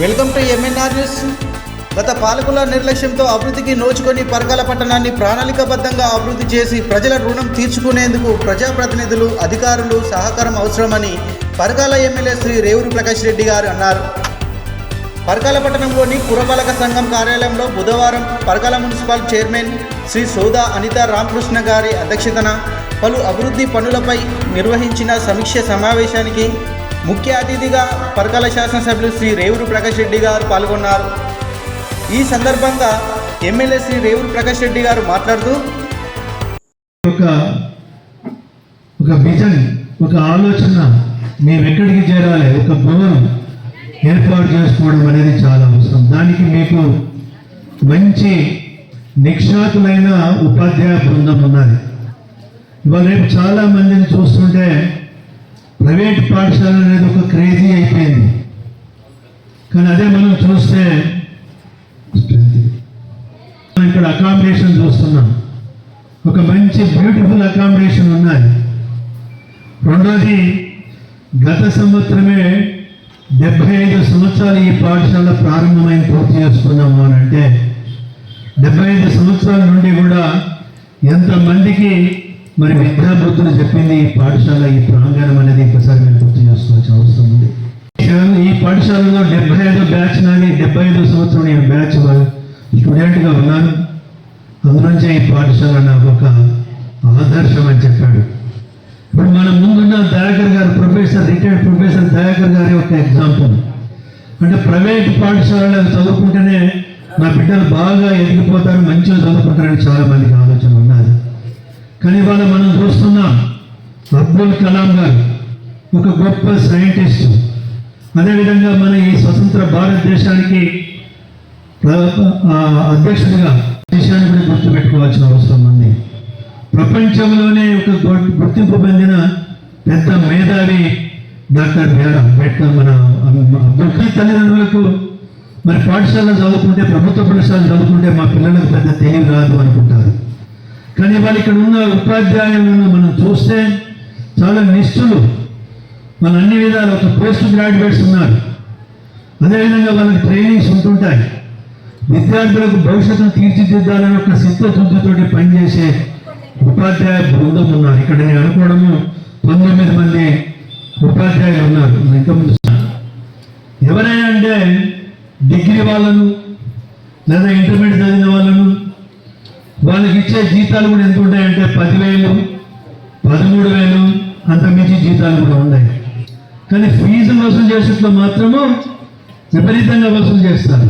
Welcome to MNR news గత పాలకుల నిర్లక్ష్యంతో అభివృద్ధికి నోచుకొని పరకాల పట్టణాన్ని ప్రణాళికాబద్ధంగా అభివృద్ధి చేసి ప్రజల రుణం తీర్చుకునేందుకు ప్రజాప్రతినిధులు అధికారులు సహకారం అవసరమని పరకాల ఎమ్మెల్యే శ్రీ రేవూరు ప్రకాష్ రెడ్డి గారు అన్నారు. పరకాల పట్టణంలోని పురపాలక సంఘం కార్యాలయంలో బుధవారం పరకాల మున్సిపల్ చైర్మన్ శ్రీ సోదా అనిత రామకృష్ణ గారి అధ్యక్షతన పలు అభివృద్ధి పనులపై నిర్వహించిన సమీక్ష సమావేశానికి ముఖ్య అతిథిగా పరకాల శాసనసభ్యులు శ్రీ రేవూరు ప్రకాష్ రెడ్డి గారు పాల్గొన్నారు. ఈ సందర్భంగా ఎమ్మెల్యే శ్రీ రేవూరు ప్రకాష్ రెడ్డి గారు మాట్లాడుతూ ఒక ఒక విజన్ ఒక ఆలోచన మేము ఎక్కడికి చేరాలి? ఒక భవనం ఏర్పాటు చేసుకోవడం అనేది చాలా అవసరం. దానికి మీకు మంచి నిక్షాతులైన ఉపాధ్యాయ బృందం ఉన్నది. ఇవాళ రేపు చాలా మందిని చూస్తుంటే ప్రైవేట్ పాఠశాల అనేది ఒక క్రేజీ అయిపోయింది. కానీ అదే మనం చూస్తే మనం ఇక్కడ అకామిడేషన్ చూస్తున్నాం. ఒక మంచి బ్యూటిఫుల్ అకామిడేషన్ ఉన్నది. రెండోది గత సంవత్సరమే డెబ్బై ఐదు సంవత్సరాలు ఈ పాఠశాల ప్రారంభమైన పూర్తి చేసుకున్నాము అని అంటే డెబ్బై ఐదు సంవత్సరాల నుండి కూడా ఎంతమందికి మరి విద్యాబుద్ధులు చెప్పింది ఈ పాఠశాల ఈ ప్రాంగణం అనేది ఒకసారి మేము గుర్తు చేసుకోవాల్సిన అవసరం ఉంది. ఈ పాఠశాలలో డెబ్బై ఐదు బ్యాచ్ నాని డెబ్బై ఐదు సంవత్సరం నేను బ్యాచ్ స్టూడెంట్గా ఉన్నాను. అందులోంచే ఈ పాఠశాల నాకు ఒక ఆదర్శం అని చెప్పాడు. ఇప్పుడు మన ముందున్న దయాకర్ గారు ప్రొఫెసర్ రిటైర్డ్ ప్రొఫెసర్ దయాకర్ గారి ఒక ఎగ్జాంపుల్. అంటే ప్రైవేట్ పాఠశాలలో చదువుకుంటేనే నా బిడ్డలు బాగా ఎదిగిపోతారు మంచిగా చదువుకుంటారని చాలా కాదు. కానీ ఇవాళ మనం చూస్తున్నాం అబ్దుల్ కలాం గారు ఒక గొప్ప సైంటిస్ట్. అదేవిధంగా మన ఈ స్వతంత్ర భారతదేశానికి అధ్యక్షుడిగా దేశాన్ని కూడా గుర్తుపెట్టుకోవాల్సిన అవసరం ఉంది. ప్రపంచంలోనే ఒక గుర్తింపు పొందిన పెద్ద మేధావి డాక్టర్ బిఆర్ అంబేద్కర్ మన అబ్దుల్ తల్లిదండ్రులకు మరి పాఠశాల చదువుకుంటే ప్రభుత్వ పాఠశాల చదువుకుంటే మా పిల్లలకు పెద్ద తెలివి రాదు అనుకుంటారు. కానీ వాళ్ళు ఇక్కడ ఉన్న ఉపాధ్యాయులను మనం చూస్తే చాలా నిష్ఠులు. మన అన్ని విధాలు ఒక పోస్ట్ గ్రాడ్యుయేట్స్ ఉన్నారు. అదేవిధంగా వాళ్ళకి ట్రైనింగ్స్ ఉంటుంటాయి. విద్యార్థులకు భవిష్యత్తును తీర్చిదిద్దాలని ఒక సిద్ధశుద్ధితోటి పనిచేసే ఉపాధ్యాయ బృందం ఉన్నారు. ఇక్కడ నేను అనుకోవడము పంతొమ్మిది మంది ఉపాధ్యాయులు ఉన్నారు. ఇంతకుముందు ఎవరైనా అంటే డిగ్రీ వాళ్ళను లేదా ఇంటర్మీడియట్ ఇచ్చే జీతాలు కూడా ఎంత ఉంటాయంటే పదివేలు పదమూడు వేలు అంత మించి జీతాలు కూడా ఉన్నాయి. కానీ ఫీజు వసూలు చేసేట్లో మాత్రము విపరీతంగా వసూలు చేస్తారు.